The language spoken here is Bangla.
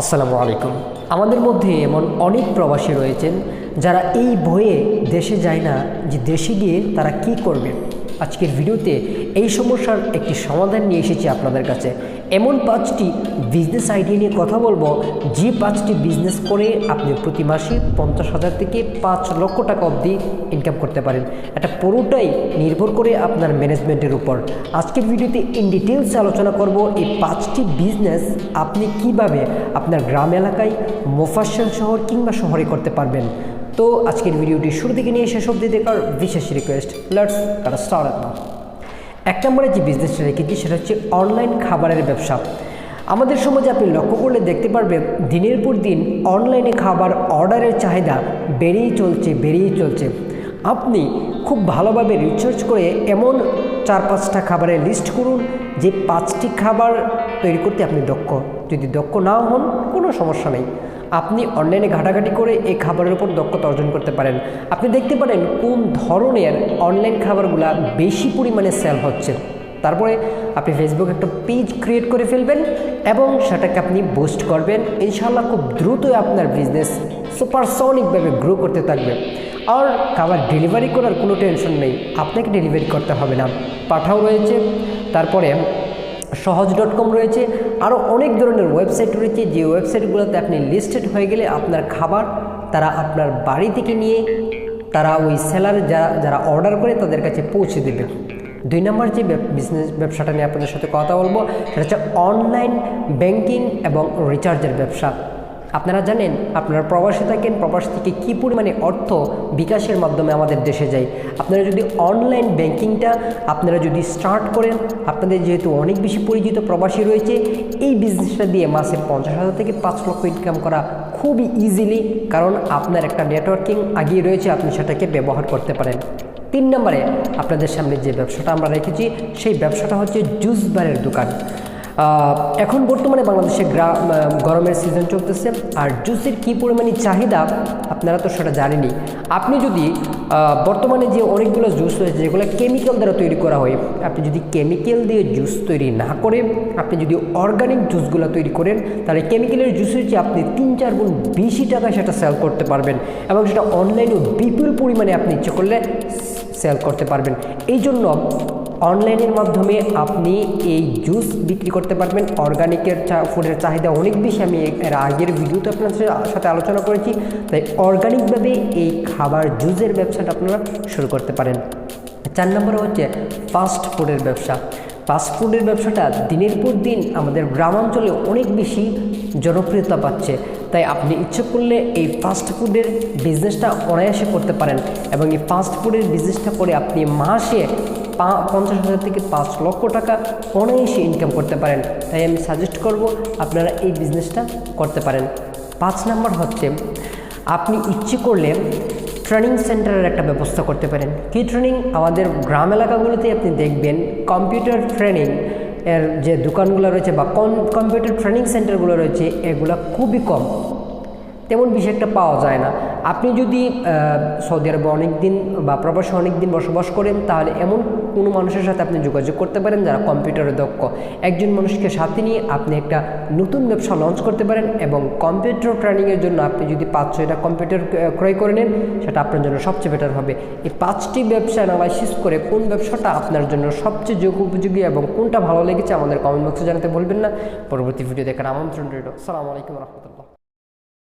আসসালামু আলাইকুম। আমাদের মধ্যে এমন অনেক প্রবাসী রয়েছেন যারা এই বইয়ে দেশে যায় না যে দেশে গিয়ে তারা কি করবে। আজকের ভিডিওতে এই সমস্যার একটি সমাধান নিয়ে এসেছি আপনাদের কাছে। এমন পাঁচটি বিজনেস আইডিয়া নিয়ে কথা বলব, যে পাঁচটি বিজনেস করে আপনি প্রতি মাসে পঞ্চাশ হাজার থেকে পাঁচ লক্ষ টাকা অবধি ইনকাম করতে পারেন। এটা পুরোটাই নির্ভর করে আপনার ম্যানেজমেন্টের উপর। আজকের ভিডিওতে ইন ডিটেলস আলোচনা করব এই পাঁচটি বিজনেস আপনি কীভাবে আপনার গ্রাম এলাকায় মোফাসল শহর কিংবা শহরে করতে পারবেন। তো আজকের ভিডিওটি শুরু থেকে নিয়ে শেষ অবধি দেখার বিশেষ রিকোয়েস্ট লেটস কাটা স্টার্ট নাও এক নম্বরে যে বিজনেসটা রেখেছি সেটা হচ্ছে অনলাইন খাবারের ব্যবসা। আমাদের সমাজে আপনি লক্ষ্য করলে দেখতে পারবেন, দিনের পর দিন অনলাইনে খাবার অর্ডারের চাহিদা বেড়েই চলছে বেড়েই চলছে। আপনি খুব ভালোভাবে রিসার্চ করে এমন চার পাঁচটা খাবারের লিস্ট করুন, যে পাঁচটি খাবার তৈরি করতে আপনি দক্ষ। যদি দক্ষ না হন, কোনো সমস্যা নেই। আপনি অনলাইনে ঘাটাঘাটি করে এই খাবারের উপর দক্ষতা অর্জন করতে পারেন। আপনি দেখতে পারেন কোন ধরনের অনলাইন খাবারগুলা বেশি পরিমাণে সেল হচ্ছে। তারপরে আপনি ফেসবুক একটা পেজ ক্রিয়েট করে ফেলবেন এবং সেটাকে আপনি বুস্ট করবেন। ইনশাল্লাহ খুব দ্রুতই আপনার বিজনেস সুপারসনিকভাবে গ্রো করতে থাকবে। আর খাবার ডেলিভারি করার কোনো টেনশন নেই। আপনাকে ডেলিভারি করতে হবে না। পাঠাও রয়েছে। তারপরে সহজ ডট কম রয়েছে। আরও অনেক ধরনের ওয়েবসাইট রয়েছে। যে ওয়েবসাইটগুলোতে আপনি লিস্টেড হয়ে গেলে আপনার খাবার, তারা আপনার বাড়ি থেকে নিয়ে, তারা ওই সেলার যারা যারা অর্ডার করে তাদের কাছে পৌঁছে দেবে। দুই নম্বর যে বিজনেস ব্যবসাটা নিয়ে আপনাদের সাথে কথা বলব, সেটা হচ্ছে অনলাইন ব্যাংকিং এবং রিচার্জের ব্যবসা। আপনারা জানেন, আপনারা প্রবাসে থাকেন, প্রবাস থেকে কী পরিমাণে অর্থ বিকাশের মাধ্যমে আমাদের দেশে যায়? আপনারা যদি অনলাইন ব্যাংকিংটা আপনারা যদি স্টার্ট করেন, আপনাদের যেহেতু অনেক বেশি পরিচিত প্রবাসী রয়েছে, এই বিজনেসটা দিয়ে মাসে পঞ্চাশ হাজার থেকে পাঁচ লক্ষ ইনকাম করা খুবই ইজিলি কারণ আপনার একটা নেটওয়ার্কিং আগিয়ে রয়েছে, আপনি সেটাকে ব্যবহার করতে পারেন। তিন নম্বরে, আপনাদের সামনে যে ব্যবসাটা আমরা রেখেছি, সেই ব্যবসাটা হচ্ছে জুস বারের দোকান। এখন বর্তমানে বাংলাদেশে গ্রা গরমের সিজন চলতেছে। আর জুসের কী পরিমাণে চাহিদা, আপনারা তো সেটা জানেনই। আপনি যদি বর্তমানে যে অনেকগুলো জুস রয়েছে, যেগুলো কেমিক্যাল দ্বারা তৈরি করা হয়, আপনি যদি কেমিক্যাল দিয়ে জুস তৈরি না করে আপনি যদি অর্গানিক জুসগুলো তৈরি করেন, তাহলে কেমিক্যালের জুসের চেয়ে আপনি তিন চার গুণ বেশি টাকা সেটা সেল করতে পারবেন। এবং সেটা অনলাইনেও বিপুল পরিমাণে আপনি ইচ্ছে করলে সেল করতে পারবেন। এই জন্য অনলাইনের মাধ্যমে আপনি এই জুস বিক্রি করতে পারবেন। অর্গানিকের চা ফুডের চাহিদা অনেক বেশি। আমি এর আগের ভিডিওতে আপনার সাথে আলোচনা করেছি। তাই অর্গানিকভাবে এই খাবার, জুসের ব্যবসাটা আপনারা শুরু করতে পারেন। চার নম্বর হচ্ছে ফাস্ট ফুডের ব্যবসা। ফাস্ট ফুডের ব্যবসাটা দিনের পর দিন আমাদের গ্রামাঞ্চলে অনেক বেশি জনপ্রিয়তা পাচ্ছে। তাই আপনি ইচ্ছে করলে এই ফাস্ট ফুডের বিজনেসটা অনায়াসে করতে পারেন। এবং এই ফাস্ট ফুডের বিজনেসটা করে আপনি মাসে পঞ্চাশ হাজার থেকে পাঁচ লক্ষ টাকা অনায়াসে ইনকাম করতে পারেন। তাই আমি সাজেস্ট করব আপনারা এই বিজনেসটা করতে পারেন। পাঁচ নাম্বার হচ্ছে, আপনি ইচ্ছে করলে ট্রেনিং সেন্টারের একটা ব্যবস্থা করতে পারেন। কি ট্রেনিং আমাদের গ্রাম এলাকাগুলোতে আপনি দেখবেন কম্পিউটার ট্রেনিং এর যে দোকানগুলো রয়েছে বা কম্পিউটার ট্রেনিং সেন্টারগুলো রয়েছে, এগুলো খুবই কম। তেমন বেশি একটা পাওয়া যায় না। আপনি যদি সৌদি আরবে অনেক দিন বা প্রবাসে অনেক দিন বসবাস করেন, তাহলে এমন কোনো মানুষের সাথে আপনি যোগাযোগ করতে পারেন, যারা কম্পিউটারে দক্ষ। একজন মানুষকে সাথে নিয়ে আপনি একটা নতুন ব্যবসা লঞ্চ করতে পারেন এবং কম্পিউটার ট্রেনিংয়ের জন্য আপনি যদি পাঁচ, ছয়টা কম্পিউটার ক্রয় করে নেন, সেটা আপনার জন্য সবচেয়ে বেটার হবে। এই পাঁচটি ব্যবসা অ্যানালাইসিস করে কোন ব্যবসাটা আপনার জন্য সবচেয়ে যোগ উপযোগী এবং কোনটা ভালো লেগেছে আমাদের কমেন্ট বক্সে জানাতে বলবেন না। পরবর্তী ভিডিও দেখার আমন্ত্রণ রইল। সালামু আলাইকুম রহমতুল্লাহ।